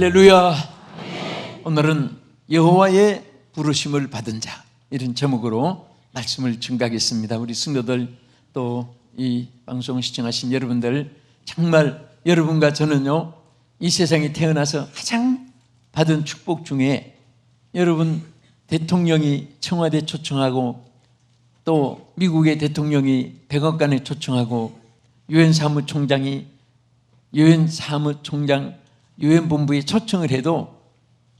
할렐루야. 오늘은 여호와의 부르심을 받은 자 이런 제목으로 말씀을 증가하겠습니다. 우리 승려들 또 이 방송 시청하신 여러분들 정말 여러분과 저는요 이 세상에 태어나서 가장 받은 축복 중에 여러분 대통령이 청와대 초청하고 또 미국의 대통령이 백악관에 초청하고 유엔 사무총장이 유엔 사무총장 유엔 본부에 초청을 해도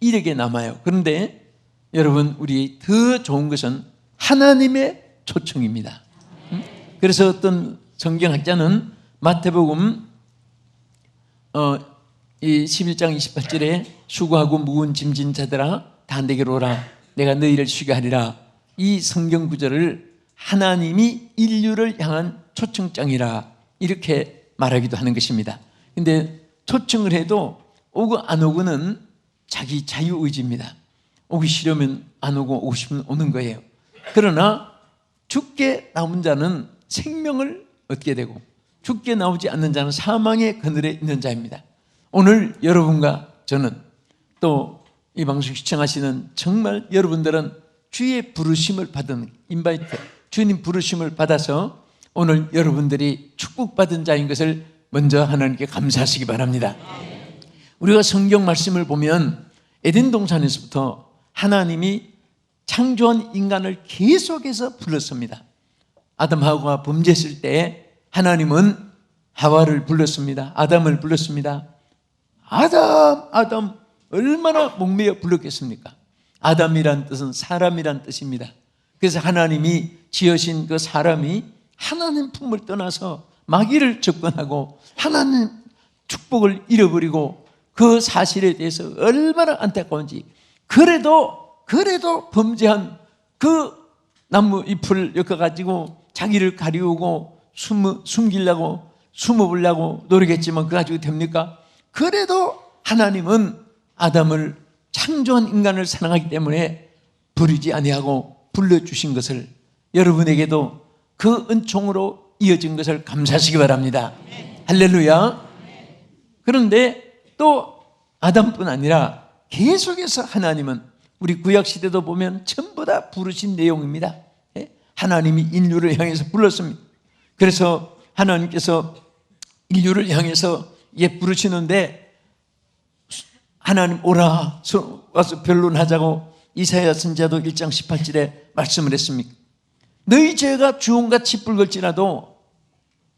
이렇게 남아요. 그런데 여러분 우리 더 좋은 것은 하나님의 초청입니다. 음? 그래서 어떤 성경학자는 마태복음 어, 이 11장 28절에 수고하고 무거운 짐진 자들아 다 내게로 오라 내가 너희를 쉬게 하리라 이 성경 구절을 하나님이 인류를 향한 초청장이라 이렇게 말하기도 하는 것입니다. 근데 초청을 해도 오고 안 오고는 자기 자유의지입니다. 오기 싫으면 안 오고 오고 싶으면 오는 거예요. 그러나 죽게 나온 자는 생명을 얻게 되고 죽게 나오지 않는 자는 사망의 그늘에 있는 자입니다. 오늘 여러분과 저는 또 이 방송 시청하시는 정말 여러분들은 주의 부르심을 받은 인바이트 주님 부르심을 받아서 오늘 여러분들이 축복받은 자인 것을 먼저 하나님께 감사하시기 바랍니다. 우리가 성경 말씀을 보면 에덴 동산에서부터 하나님이 창조한 인간을 계속해서 불렀습니다. 아담하고가 범죄했을 때 하나님은 하와를 불렀습니다. 아담을 불렀습니다. 아담, 아담 얼마나 목매어 불렀겠습니까? 아담이란 뜻은 사람이란 뜻입니다. 그래서 하나님이 지으신 그 사람이 하나님 품을 떠나서 마귀를 접근하고 하나님 축복을 잃어버리고 그 사실에 대해서 얼마나 안타까운지 그래도 그래도 범죄한 그 나무 잎을 엮어 가지고 자기를 가리우고 숨, 숨기려고 숨어보려고 노력했지만 그거 가지고 됩니까? 그래도 하나님은 아담을 창조한 인간을 사랑하기 때문에 부르지 아니하고 불러주신 것을 여러분에게도 그 은총으로 이어진 것을 감사하시기 바랍니다. 할렐루야. 그런데 또 아담뿐 아니라 계속해서 하나님은 우리 구약 시대도 보면 전부 다 부르신 내용입니다. 예? 하나님이 인류를 향해서 불렀습니다. 그래서 하나님께서 인류를 향해서 예 부르시는데 하나님 오라 와서 변론하자고 이사야 선자도 1장 18절에 말씀을 했습니다. 너희 죄가 주홍같이 붉을지라도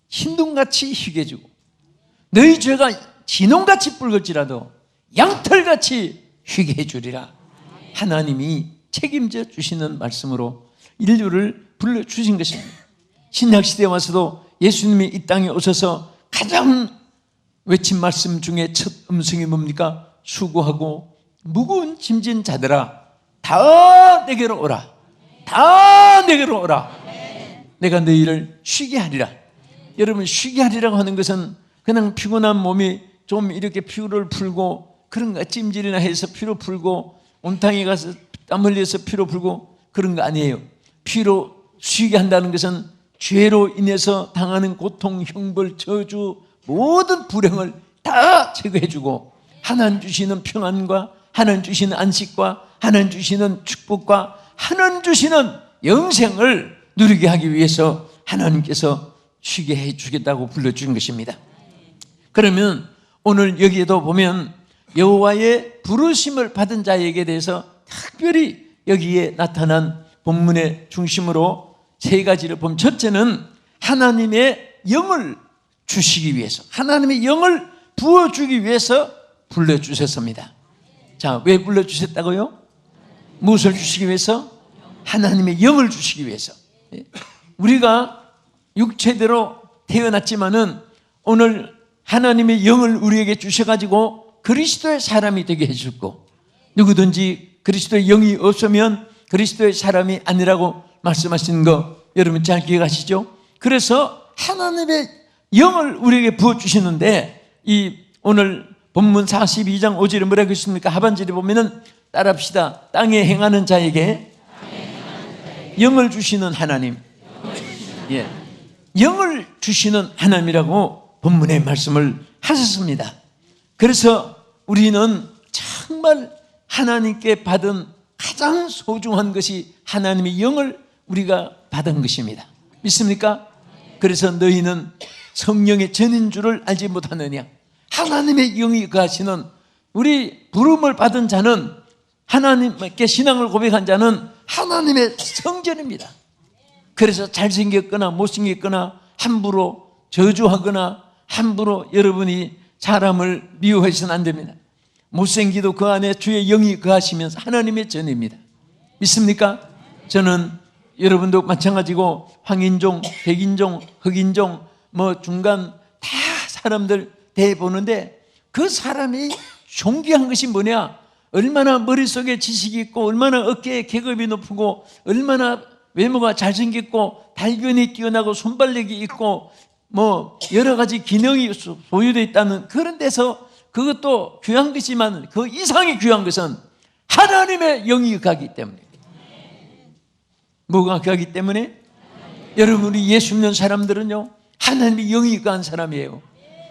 흰둥같이 희게 지고 너희 죄가 진홍같이 붉을지라도 양털같이 희게 해주리라. 하나님이 책임져 주시는 말씀으로 인류를 불러주신 것입니다. 신약시대에 와서도 예수님이 이 땅에 오셔서 가장 외친 말씀 중에 첫 음성이 뭡니까? 수고하고 무거운 짐진 자들아 다 내게로 오라. 다 내게로 오라. 내가 너희를 쉬게 하리라. 여러분 쉬게 하리라고 하는 것은 그냥 피곤한 몸이 좀 이렇게 피로를 풀고 그런 거 찜질이나 해서 피로 풀고 온탕에 가서 땀 흘려서 피로 풀고 그런 거 아니에요. 피로 쉬게 한다는 것은 죄로 인해서 당하는 고통, 형벌, 저주 모든 불행을 다 제거해주고 하나님 주시는 평안과 하나님 주시는 안식과 하나님 주시는 축복과 하나님 주시는 영생을 누리게 하기 위해서 하나님께서 쉬게 해주겠다고 불러주신 것입니다. 그러면 오늘 여기에도 보면 여호와의 부르심을 받은 자에게 대해서 특별히 여기에 나타난 본문의 중심으로 세 가지를 보면 첫째는 하나님의 영을 주시기 위해서 하나님의 영을 부어주기 위해서 불러주셨습니다. 자, 왜 불러주셨다고요? 무엇을 주시기 위해서? 하나님의 영을 주시기 위해서. 예. 우리가 육체대로 태어났지만은 오늘 하나님의 영을 우리에게 주셔가지고 그리스도의 사람이 되게 해주고 누구든지 그리스도의 영이 없으면 그리스도의 사람이 아니라고 말씀하시는 거 여러분 잘 기억하시죠? 그래서 하나님의 영을 우리에게 부어주시는데 이 오늘 본문 42장 5절에 뭐라고 했습니까? 하반절에 보면은 따라합시다. 땅에 행하는 자에게 영을 주시는 하나님. 예. 영을 주시는 하나님이라고 본문의 말씀을 하셨습니다. 그래서 우리는 정말 하나님께 받은 가장 소중한 것이 하나님의 영을 우리가 받은 것입니다. 믿습니까? 그래서 너희는 성령의 전인 줄을 알지 못하느냐? 하나님의 영이 거하시는 우리 부름을 받은 자는 하나님께 신앙을 고백한 자는 하나님의 성전입니다. 그래서 잘생겼거나 못생겼거나 함부로 저주하거나 함부로 여러분이 사람을 미워해서는 안 됩니다. 못생기도 그 안에 주의 영이 거하시면서 하나님의 전입니다. 믿습니까? 저는 여러분도 마찬가지고 황인종, 백인종, 흑인종, 뭐 중간 다 사람들 대보는데 그 사람이 존귀한 것이 뭐냐? 얼마나 머릿속에 지식이 있고 얼마나 어깨에 계급이 높고 얼마나 외모가 잘생겼고 달변이 뛰어나고 손발력이 있고 뭐 여러 가지 기능이 소유되어 있다는 그런 데서 그것도 귀한 것이지만 그 이상이 귀한 것은 하나님의 영이 가기 때문에. 뭐가 가기 때문에? 여러분이 예수 믿는 사람들은요 하나님의 영이 가한 사람이에요.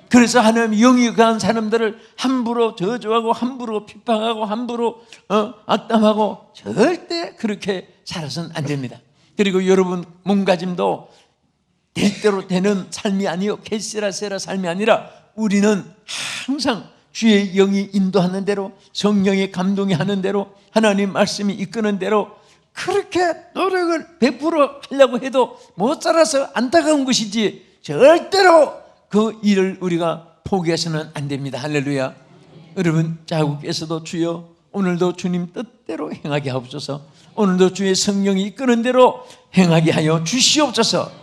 그래서 하나님의 영이 가한 사람들을 함부로 저주하고 함부로 핍박하고 함부로 어, 악담하고 절대 그렇게 살아서는 안 됩니다. 그리고 여러분 몸가짐도 될 대로 되는 삶이 아니요 캐시라세라 삶이 아니라 우리는 항상 주의 영이 인도하는 대로 성령의 감동이 하는 대로 하나님 말씀이 이끄는 대로 그렇게 노력을 베풀어 하려고 해도 못 살아서 안타까운 것이지 절대로 그 일을 우리가 포기해서는 안 됩니다. 할렐루야. 여러분 자국에서도 주여 오늘도 주님 뜻대로 행하게 하옵소서. 오늘도 주의 성령이 이끄는 대로 행하게 하여 주시옵소서.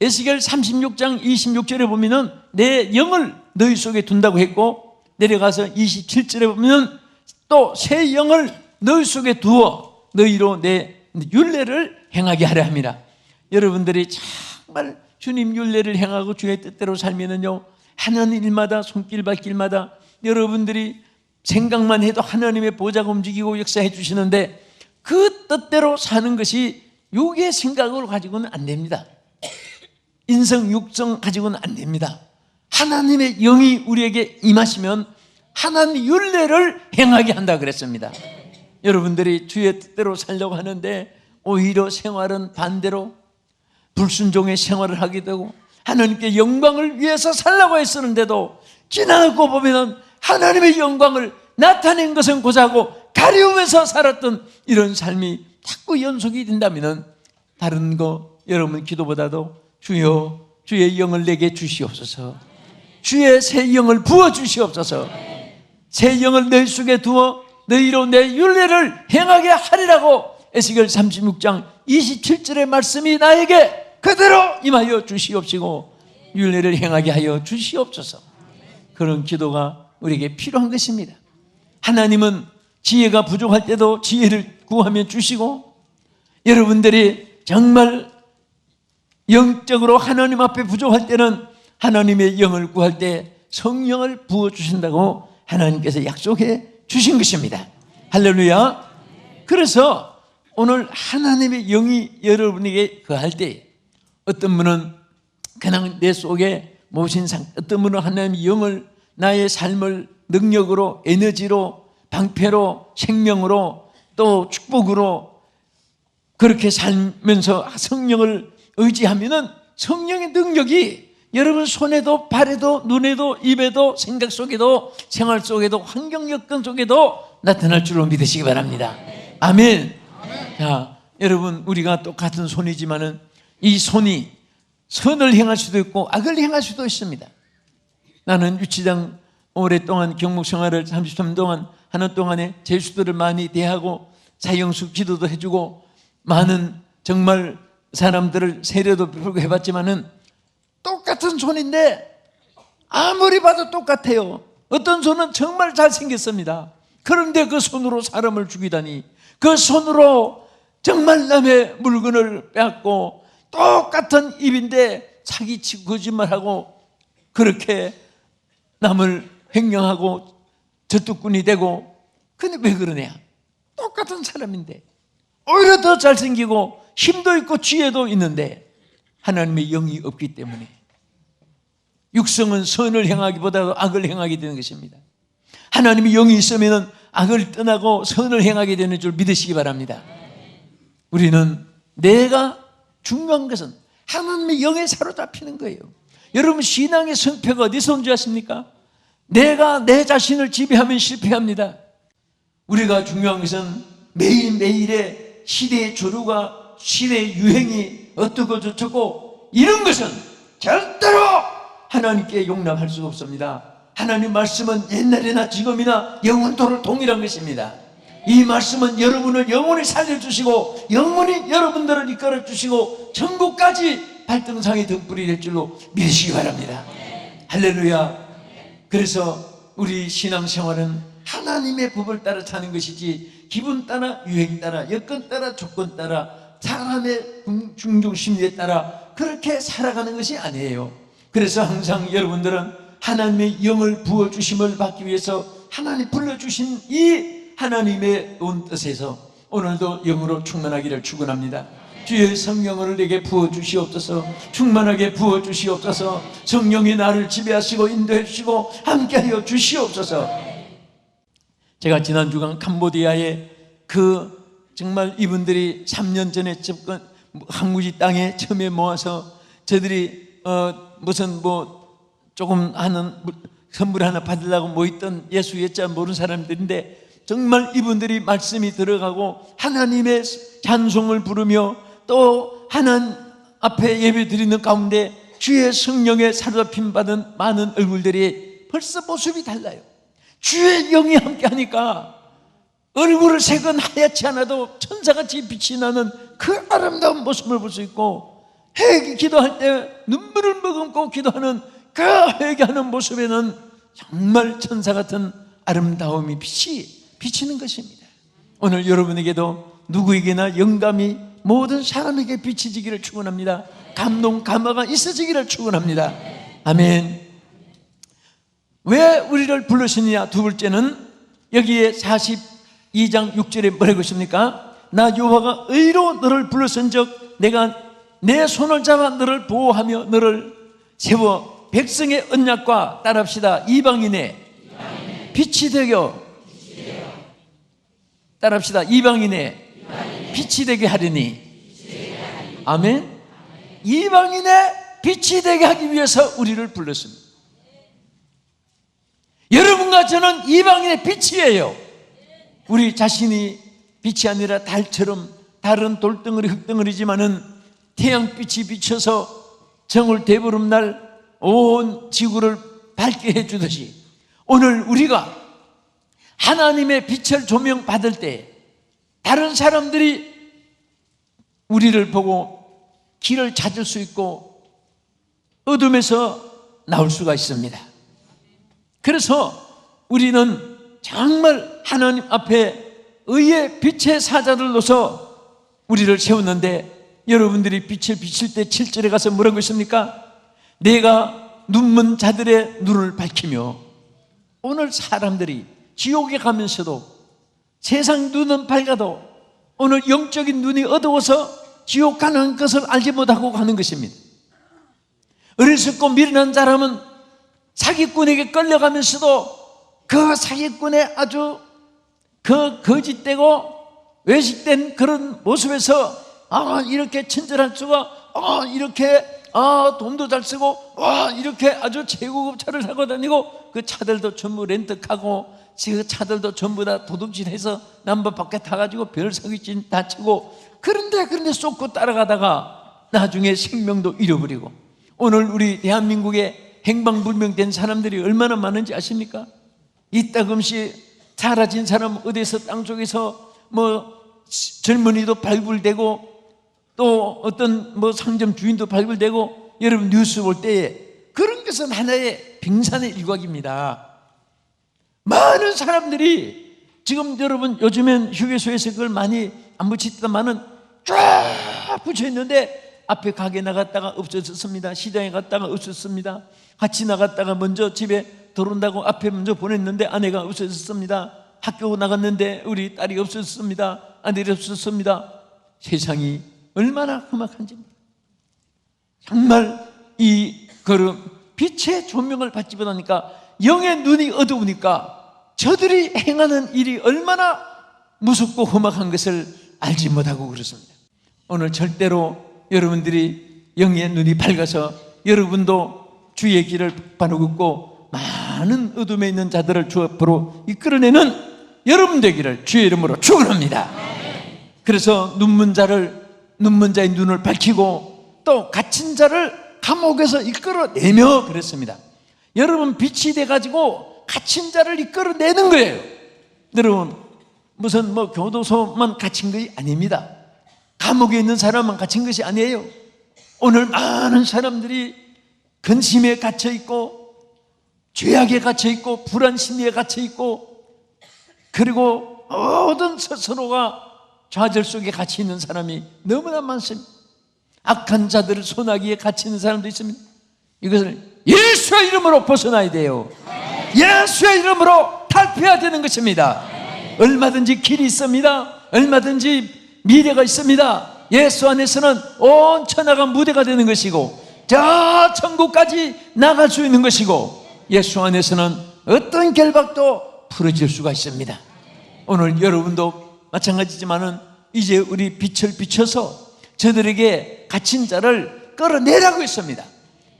에스겔 36장 26절에 보면은 내 영을 너희 속에 둔다고 했고 내려가서 27절에 보면 또새 영을 너희 속에 두어 너희로 내 윤례를 행하게 하려 합니다. 여러분들이 정말 주님 윤례를 행하고 주의 뜻대로 살면은요 하는 일마다 손길 발길마다 여러분들이 생각만 해도 하나님의 보좌가 움직이고 역사해 주시는데 그 뜻대로 사는 것이 육의 생각을 가지고는 안 됩니다. 인성, 육성 가지고는 안 됩니다. 하나님의 영이 우리에게 임하시면 하나님 윤례를 행하게 한다 그랬습니다. 여러분들이 주의 뜻대로 살려고 하는데 오히려 생활은 반대로 불순종의 생활을 하게 되고 하나님께 영광을 위해서 살라고 했었는데도 지나고 보면 하나님의 영광을 나타낸 것은 고자고 가리우면서 살았던 이런 삶이 자꾸 연속이 된다면 다른 거 여러분 기도보다도 주여 주의 영을 내게 주시옵소서. 주의 새 영을 부어 주시옵소서. 새 영을 내 속에 두어 너희로 내 윤례를 행하게 하리라고 에스겔 36장 27절의 말씀이 나에게 그대로 임하여 주시옵시고 윤례를 행하게 하여 주시옵소서. 그런 기도가 우리에게 필요한 것입니다. 하나님은 지혜가 부족할 때도 지혜를 구하며 주시고 여러분들이 정말 영적으로 하나님 앞에 부족할 때는 하나님의 영을 구할 때 성령을 부어 주신다고 하나님께서 약속해 주신 것입니다. 할렐루야. 그래서 오늘 하나님의 영이 여러분에게 거할 때 어떤 분은 그냥 내 속에 모신 상, 어떤 분은 하나님의 영을 나의 삶을 능력으로, 에너지로, 방패로, 생명으로, 또 축복으로 그렇게 살면서 성령을 의지하면은 성령의 능력이 여러분 손에도 발에도 눈에도 입에도 생각 속에도 생활 속에도 환경 여건 속에도 나타날 줄로 믿으시기 바랍니다. 아멘. 자, 여러분 우리가 똑같은 손이지만은 이 손이 선을 행할 수도 있고 악을 행할 수도 있습니다. 나는 유치장 오랫동안 경목 생활을 33년 동안 하는 동안에 제수들을 많이 대하고 사형수 기도도 해주고 많은 정말 사람들을 세례도 베풀고 해봤지만은 똑같은 손인데 아무리 봐도 똑같아요. 어떤 손은 정말 잘생겼습니다. 그런데 그 손으로 사람을 죽이다니 그 손으로 정말 남의 물건을 빼앗고 똑같은 입인데 사기치고 거짓말하고 그렇게 남을 횡령하고 저뚝꾼이 되고 근데 왜 그러냐? 똑같은 사람인데 오히려 더 잘생기고 힘도 있고 지혜도 있는데 하나님의 영이 없기 때문에 육성은 선을 행하기보다도 악을 행하게 되는 것입니다. 하나님이 영이 있으면 악을 떠나고 선을 행하게 되는 줄 믿으시기 바랍니다. 우리는 내가 중요한 것은 하나님의 영에 사로잡히는 거예요. 여러분 신앙의 성패가 어디서 온줄 아십니까? 내가 내 자신을 지배하면 실패합니다. 우리가 중요한 것은 매일매일의 시대의 조류가 시대의 유행이 어떻고 저쩌고 이런 것은 절대로 하나님께 용납할 수가 없습니다. 하나님 말씀은 옛날이나 지금이나 영원토록 동일한 것입니다. 이 말씀은 여러분을 영원히 살려주시고 영원히 여러분들을 이끌어 주시고 천국까지 발등상의 등불이 될 줄로 믿으시기 바랍니다. 할렐루야. 그래서 우리 신앙생활은 하나님의 법을 따라 사는 것이지 기분 따라 유행 따라 여건 따라 조건 따라 사람의 중종 심리에 따라 그렇게 살아가는 것이 아니에요. 그래서 항상 여러분들은 하나님의 영을 부어 주심을 받기 위해서 하나님 불러 주신 이 하나님의 온 뜻에서 오늘도 영으로 충만하기를 축원합니다. 주의 성령을 내게 부어 주시옵소서. 충만하게 부어 주시옵소서. 성령이 나를 지배하시고 인도해 주시고 함께하여 주시옵소서. 제가 지난 주간 캄보디아에 그 정말 이분들이 3년 전에 접근 항구지 땅에 처음에 모아서 저들이 어 무슨 뭐 조금 하는 선물 하나 받으려고 모였던 예수 예자 모르는 사람들인데 정말 이분들이 말씀이 들어가고 하나님의 찬송을 부르며 또 하나님 앞에 예배 드리는 가운데 주의 성령에 사로잡힘 받은 많은 얼굴들이 벌써 모습이 달라요. 주의 영이 함께 하니까 얼굴을 색은 하얗지 않아도 천사같이 빛이 나는 그 아름다운 모습을 볼 수 있고 회개 기도할 때 눈물을 머금고 기도하는 그 회개하는 모습에는 정말 천사 같은 아름다움이 빛이 비치는 것입니다. 오늘 여러분에게도 누구에게나 영감이 모든 사람에게 비치지기를 축원합니다. 감동 감화가 있어지기를 축원합니다. 아멘. 왜 우리를 부르시느냐? 두 번째는 여기에 42장 6절에 뭐라고 있습니까? 나 여호와가 의로 너를 불렀은즉 내가 내 손을 잡아 너를 보호하며 너를 세워 백성의 언약과 따릅시다. 이방인의 빛이 되겨 따릅시다. 이방인의 빛이 되게 하리니. 아멘. 이방인의 빛이 되게 하기 위해서 우리를 불렀습니다. 여러분과 저는 이방인의 빛이에요 우리 자신이 빛이 아니라 달처럼 다른 돌덩어리 흙덩어리지만은 태양빛이 비쳐서 정월 대보름날 온 지구를 밝게 해주듯이 오늘 우리가 하나님의 빛을 조명 받을 때 다른 사람들이 우리를 보고 길을 찾을 수 있고 어둠에서 나올 수가 있습니다. 그래서 우리는 정말 하나님 앞에 의의 빛의 사자들로서 우리를 세웠는데 여러분들이 빛을 비칠 때 7절에 가서 뭐라고 했습니까? 내가 눈먼 자들의 눈을 밝히며 오늘 사람들이 지옥에 가면서도 세상 눈은 밝아도 오늘 영적인 눈이 어두워서 지옥 가는 것을 알지 못하고 가는 것입니다. 어리석고 미련한 사람은 사기꾼에게 끌려가면서도 그 사기꾼의 아주 그 거짓되고 외식된 그런 모습에서 아 이렇게 친절할 수가 아 이렇게 아 돈도 잘 쓰고 와 이렇게 아주 최고급 차를 타고 다니고 그 차들도 전부 렌트하고 그 차들도 전부 다 도둑질해서 남부 밖에 타가지고 별 사기친 다 치고 그런데 그런데 쏟고 따라가다가 나중에 생명도 잃어버리고 오늘 우리 대한민국에 행방불명된 사람들이 얼마나 많은지 아십니까? 이따금씩 사라진 사람 어디서 땅속에서 뭐 젊은이도 발굴되고 또 어떤 뭐 상점 주인도 발굴되고 여러분 뉴스 볼 때에 그런 것은 하나의 빙산의 일각입니다. 많은 사람들이 지금 여러분 요즘엔 휴게소에서 그걸 많이 안 붙이다마는 쫙 붙여 있는데 앞에 가게 나갔다가 없어졌습니다. 시장에 갔다가 없었습니다. 같이 나갔다가 먼저 집에 들어온다고 앞에 먼저 보냈는데 아내가 없어졌습니다. 학교 나갔는데 우리 딸이 없었습니다. 아들이 없었습니다. 세상이 얼마나 험악한지 정말 이 그런 빛의 조명을 받지 못하니까 영의 눈이 어두우니까 저들이 행하는 일이 얼마나 무섭고 험악한 것을 알지 못하고 그렇습니다. 오늘 절대로 여러분들이 영의 눈이 밝아서 여러분도 주의 길을 바로 긋고 많은 어둠에 있는 자들을 주 앞으로 이끌어내는 여러분 되기를 주의 이름으로 축원합니다. 그래서 눈문 자를 눈문 자의 눈을 밝히고 또 갇힌 자를 감옥에서 이끌어내며 그랬습니다. 여러분 빛이 돼 가지고 갇힌 자를 이끌어내는 거예요. 여러분 무슨 뭐 교도소만 갇힌 것이 아닙니다. 감옥에 있는 사람만 갇힌 것이 아니에요. 오늘 많은 사람들이 근심에 갇혀 있고 죄악에 갇혀 있고 불안 심리에 갇혀 있고 그리고 모든 스스로가 좌절 속에 갇혀 있는 사람이 너무나 많습니다. 악한 자들을 소나기에 갇혀 있는 사람도 있습니다. 이것을 예수의 이름으로 벗어나야 돼요. 예수의 이름으로 탈피해야 되는 것입니다. 얼마든지 길이 있습니다. 얼마든지 미래가 있습니다. 예수 안에서는 온 천하가 무대가 되는 것이고 저 천국까지 나갈 수 있는 것이고 예수 안에서는 어떤 결박도 풀어질 수가 있습니다. 오늘 여러분도 마찬가지지만은 이제 우리 빛을 비춰서 저들에게 갇힌 자를 끌어내라고 했습니다.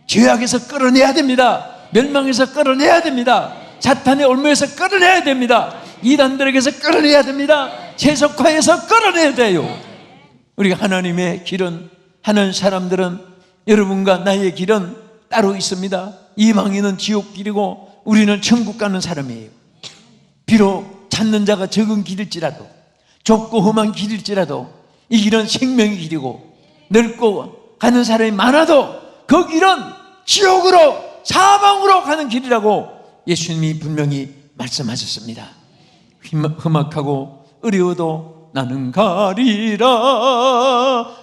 죄악에서 끌어내야 됩니다. 멸망에서 끌어내야 됩니다. 사탄의 올무에서 끌어내야 됩니다. 이단들에게서 끌어내야 됩니다. 세속화에서 끌어내야 돼요. 우리가 하나님의 길은 하는 사람들은 여러분과 나의 길은 따로 있습니다. 이방인은 지옥 길이고 우리는 천국 가는 사람이에요. 비록 찾는 자가 적은 길일지라도 좁고 험한 길일지라도 이 길은 생명의 길이고 넓고 가는 사람이 많아도 그 길은 지옥으로 사방으로 가는 길이라고 예수님이 분명히 말씀하셨습니다. 흠- 험악하고 어려워도 나는 가리라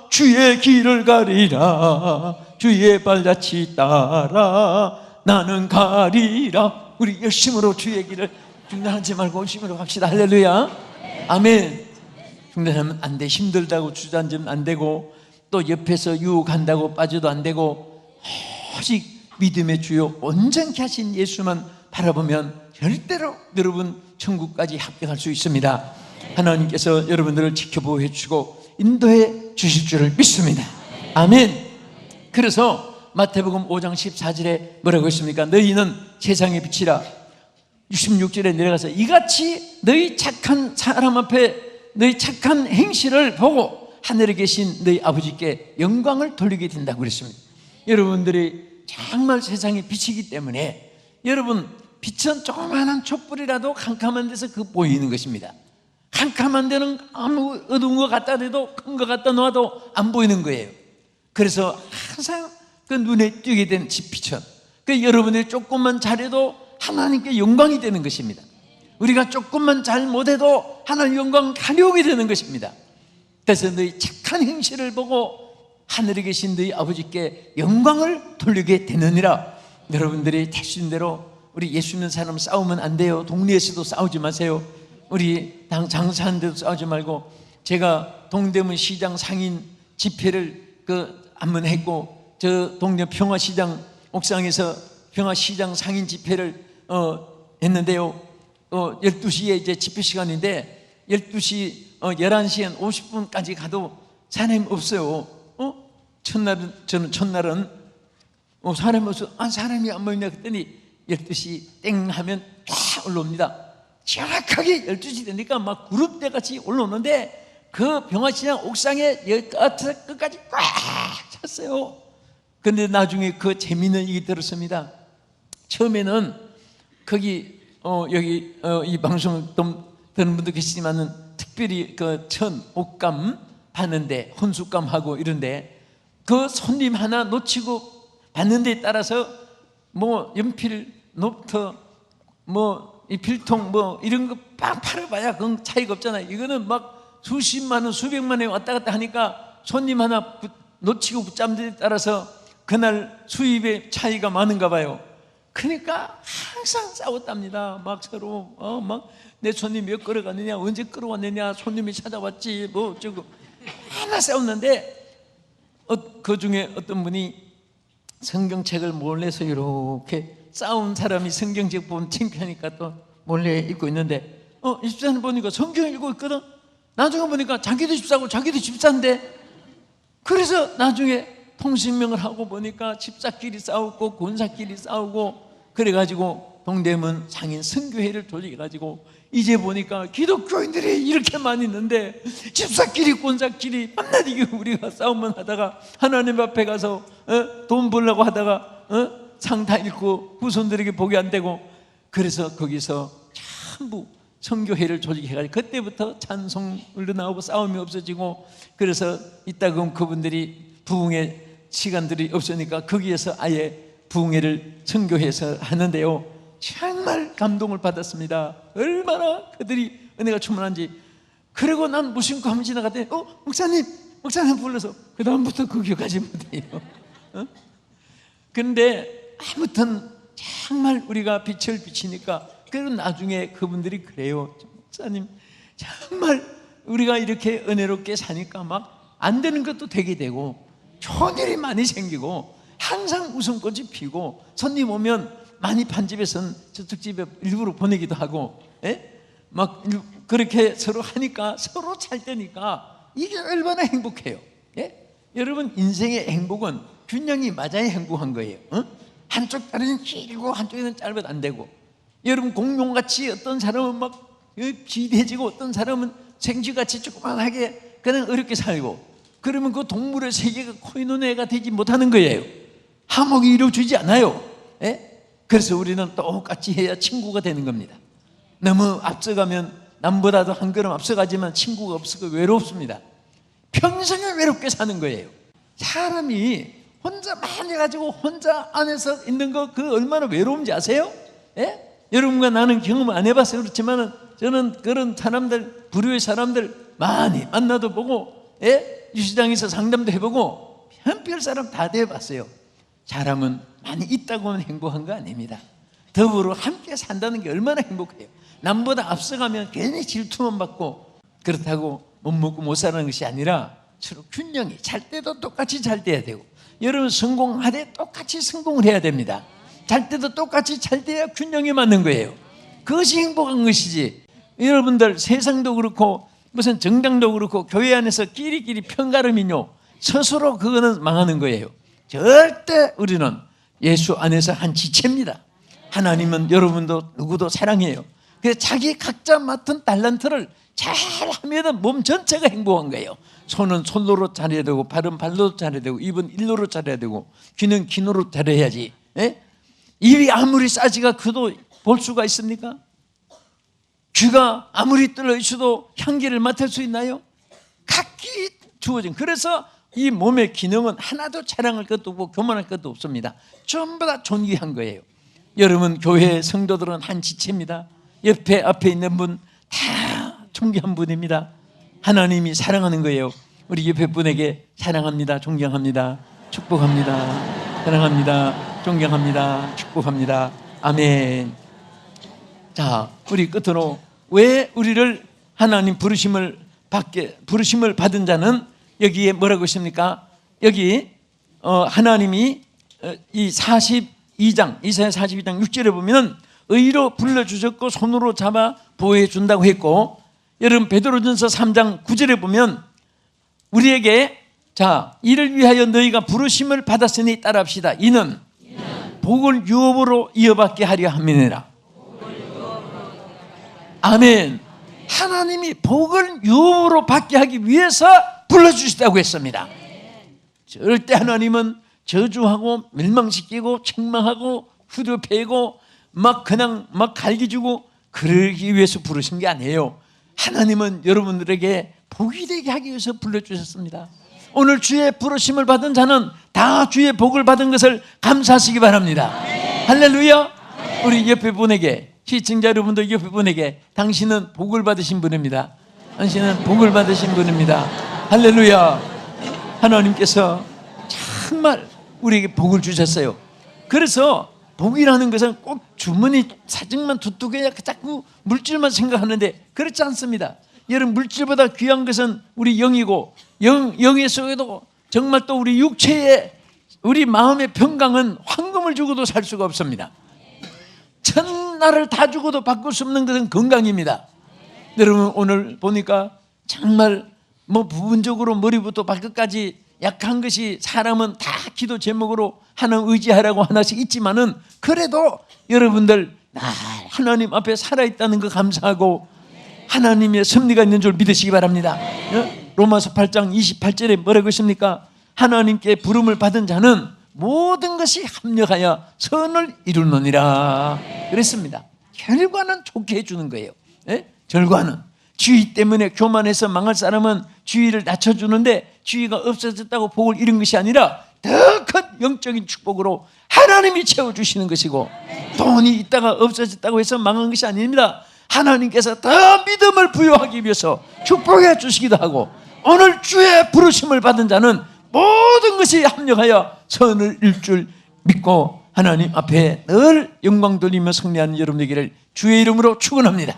주의 길을 가리라 주의 발자취 따라 나는 가리라 우리 열심으로 주의 길을 중단하지 말고 열심으로 갑시다 할렐루야 아멘 중단하면 안 돼 힘들다고 주저앉으면 안 되고 또 옆에서 유혹한다고 빠져도 안 되고 오직 믿음의 주요 온전케 하신 예수만 바라보면 절대로 여러분 천국까지 합격할 수 있습니다. 하나님께서 여러분들을 지켜보해 주시고 인도해 주실 줄을 믿습니다. 아멘. 그래서 마태복음 5장 14절에 뭐라고 했습니까? 너희는 세상의 빛이라 66절에 내려가서 이같이 너희 착한 사람 앞에 너희 착한 행실을 보고 하늘에 계신 너희 아버지께 영광을 돌리게 된다고 그랬습니다. 여러분들이 정말 세상의 빛이기 때문에 여러분 빛은 조그마한 촛불이라도 캄캄한 데서 그 보이는 것입니다. 캄캄한 데는 아무 어두운 것 같다 해도 큰것 갖다 놓아도 안 보이는 거예요. 그래서 항상 그 눈에 띄게 된 빛은 그 여러분들이 조금만 잘해도 하나님께 영광이 되는 것입니다. 우리가 조금만 잘 못해도 하나님 영광 가려오게 되는 것입니다. 그래서 너희 착한 행실을 보고 하늘에 계신 너희 아버지께 영광을 돌리게 되느니라. 여러분들이 되신 대로 우리 예수 믿는 사람 싸우면 안 돼요. 동네에서도 싸우지 마세요. 우리 당 장사하는데도 싸우지 말고 제가 동대문 시장 상인 집회를 그 한번 했고 저 동네 평화시장 옥상에서 평화시장 상인 집회를 어 했는데요. 어 12시에 이제 집회 시간인데 12시 어 11시 한 50분까지 가도 사람이 없어요. 어? 첫날은 저는 첫날은 어, 사람이 없어. 아, 사람이 안 보이냐 그랬더니 12시 땡 하면 쫙 올라옵니다. 정확하게 12시 되니까 막 그룹대 같이 올라오는데 그 병화시장 옥상에 여기까지 끝까지 꽉 찼어요. 근데 나중에 그 재미있는 얘기 들었습니다. 처음에는 거기 어 여기 어, 이 방송 좀 듣는 분도 계시지만은 특별히 그 천 옷감 받는데 혼수감 하고 이런데 그 손님 하나 놓치고 받는 데 따라서 뭐 연필 노트 뭐이 필통 뭐 이런 거 빡 팔아봐야 그건 차이가 없잖아요. 이거는 막 수십만 원 수백만 원에 왔다 갔다 하니까 손님 하나 붙- 놓치고 붙잡는 데 따라서 그날 수입의 차이가 많은가 봐요. 그러니까 항상 싸웠답니다. 막 서로 어 막내 손님 몇 끌어갔느냐 언제 끌어왔느냐 손님이 찾아왔지 뭐 어쩌고 하나 싸웠는데 어, 그 중에 어떤 분이 성경책을 몰래서 이렇게 싸운 사람이 성경책 보면 창피하니까 또 몰래 읽고 있는데 어, 이 집사님 보니까 성경 읽고 있거든. 나중에 보니까 자기도 집사고 자기도 집사인데 그래서 나중에 통신명을 하고 보니까 집사끼리 싸우고 권사끼리 싸우고 그래가지고 동대문 상인 선교회를 조직해가지고 이제 보니까 기독교인들이 이렇게 많이 있는데 집사끼리 권사끼리 만나게 우리가 싸움만 하다가 하나님 앞에 가서 어? 돈 벌려고 하다가 어? 상다 잃고 후손들에게 복이 안 되고 그래서 거기서 전부 선교회를 조직해가지고 그때부터 찬송을 나오고 싸움이 없어지고 그래서 이따 그럼 그분들이 부흥의 시간들이 없으니까 거기에서 아예 부흥회를 선교해서 하는데요. 정말 감동을 받았습니다. 얼마나 그들이 은혜가 충만한지. 그리고 난 무심코 한번 지나갔더니 어 목사님 목사님 불러서 그 다음부터 그 교까지 못해요. 어? 근데 아무튼 정말 우리가 빛을 비치니까 그리고 나중에 그분들이 그래요. 목사님 정말 우리가 이렇게 은혜롭게 사니까 막 안 되는 것도 되게 되고 좋은 일이 많이 생기고 항상 웃음꽃이 피고 손님 오면 많이 판 집에선 저쪽 집에 일부러 보내기도 하고 예? 막 일- 그렇게 서로 하니까 서로 잘 되니까 이게 얼마나 행복해요 예? 여러분 인생의 행복은 균형이 맞아야 행복한 거예요 어? 한쪽 다리는 길고 한쪽에는 짧아도 안 되고 여러분 공룡같이 어떤 사람은 막 어, 비대지고 어떤 사람은 생쥐같이 조그만하게 그냥 어렵게 살고 그러면 그 동물의 세계가 코인 눈에가 되지 못하는 거예요 하목이 이루어지지 않아요 예? 그래서 우리는 똑같이 해야 친구가 되는 겁니다 너무 앞서가면 남보다도 한 걸음 앞서가지만 친구가 없어서 외롭습니다 평생을 외롭게 사는 거예요 사람이 혼자 많이 가지고 혼자 안에서 있는 거 그 얼마나 외로운지 아세요? 예? 여러분과 나는 경험을 안 해봐서 그렇지만은 저는 그런 사람들 불효의 사람들 많이 만나도 보고 예? 유시장에서 상담도 해보고 별별 사람 다 대해봤어요. 사람은 많이 있다고 하면 행복한 거 아닙니다. 더불어 함께 산다는 게 얼마나 행복해요. 남보다 앞서가면 괜히 질투만 받고 그렇다고 못 먹고 못 사는 것이 아니라 서로 균형이 잘 때도 똑같이 잘 돼야 되고 여러분 성공하되 똑같이 성공을 해야 됩니다. 잘 때도 똑같이 잘 돼야 균형이 맞는 거예요. 그것이 행복한 것이지. 여러분들 세상도 그렇고 무슨 정당도 그렇고 교회 안에서 끼리끼리 편가름이뇨. 스스로 그거는 망하는 거예요. 절대 우리는 예수 안에서 한 지체입니다. 하나님은 여러분도 누구도 사랑해요. 그래서 자기 각자 맡은 달란트를 잘 하면 몸 전체가 행복한 거예요. 손은 손으로 잘해야 되고 발은 발로 잘해야 되고 입은 일로로 잘해야 되고 귀는 귀로 잘해야지. 예? 입이 아무리 싸지가 그도 볼 수가 있습니까? 귀가 아무리 뚫려 있어도 향기를 맡을 수 있나요? 각기 주어진. 그래서 이 몸의 기능은 하나도 자랑할 것도 없고 교만할 것도 없습니다. 전부 다 존귀한 거예요. 여러분 교회 성도들은 한 지체입니다. 옆에 앞에 있는 분 다 존귀한 분입니다. 하나님이 사랑하는 거예요. 우리 옆에 분에게 사랑합니다. 존경합니다. 축복합니다. 사랑합니다. 존경합니다. 축복합니다. 아멘 자, 우리 끝으로 왜 우리를 하나님 부르심을 받게 부르심을 받은 자는 여기에 뭐라고 있습니까? 여기 어, 하나님이 어, 이 42장 이사야 42장 6절에 보면 의로 불러 주셨고 손으로 잡아 보호해 준다고 했고 여러분 베드로전서 3장 9절에 보면 우리에게 자 이를 위하여 너희가 부르심을 받았으니 따라합시다. 이는 복을 유업으로 이어받게 하려 함이니라. 아멘. 하나님이 복을 유업으로 받게 하기 위해서 불러주시다고 했습니다. 절대 하나님은 저주하고 멸망시키고 책망하고 후드 패고 막 그냥 막 갈기주고 그러기 위해서 부르신 게 아니에요. 하나님은 여러분들에게 복이 되게 하기 위해서 불러주셨습니다. 오늘 주의 부르심을 받은 자는 다 주의 복을 받은 것을 감사하시기 바랍니다. 할렐루야. 우리 옆에 분에게 시청자 여러분들 옆에 분에게 당신은 복을 받으신 분입니다. 당신은 복을 받으신 분입니다. 할렐루야. 하나님께서 정말 우리에게 복을 주셨어요. 그래서 복이라는 것은 꼭 주머니 사정만 두둑해야 자꾸 물질만 생각하는데 그렇지 않습니다. 여러분 물질보다 귀한 것은 우리 영이고 영 영의 속에도 정말 또 우리 육체의 우리 마음의 평강은 황금을 주고도 살 수가 없습니다. 천 나를 다 죽어도 바꿀 수 없는 것은 건강입니다. 여러분 오늘 보니까 정말 뭐 부분적으로 머리부터 발끝까지 약한 것이 사람은 다 기도 제목으로 하나 의지하라고 하나씩 있지만은 그래도 여러분들 날 하나님 앞에 살아 있다는 거 감사하고 하나님의 섭리가 있는 줄 믿으시기 바랍니다. 예? 로마서 8장 28절에 뭐라고 있습니까? 하나님께 부름을 받은 자는 모든 것이 합력하여 선을 이루느니라 그랬습니다. 결과는 좋게 해주는 거예요. 예? 결과는 주의 때문에 교만해서 망할 사람은 주의를 낮춰주는데 주의가 없어졌다고 복을 잃은 것이 아니라 더 큰 영적인 축복으로 하나님이 채워주시는 것이고 돈이 있다가 없어졌다고 해서 망한 것이 아닙니다. 하나님께서 더 믿음을 부여하기 위해서 축복해 주시기도 하고 오늘 주의 부르심을 받은 자는 모든 것이 합력하여 선을 일줄 믿고 하나님 앞에 늘 영광 돌리며 승리하는 여러분 되기를 주의 이름으로 축원합니다.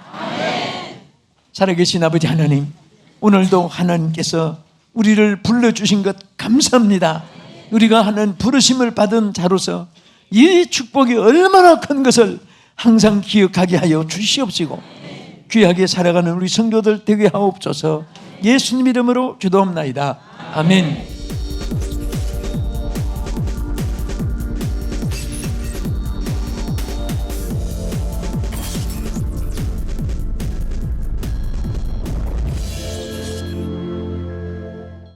살아계신 아버지 하나님, 오늘도 하나님께서 우리를 불러주신 것 감사합니다. 우리가 하는 부르심을 받은 자로서 이 축복이 얼마나 큰 것을 항상 기억하게 하여 주시옵시고 귀하게 살아가는 우리 성도들 되게 하옵소서 예수님 이름으로 기도합나이다. 아멘.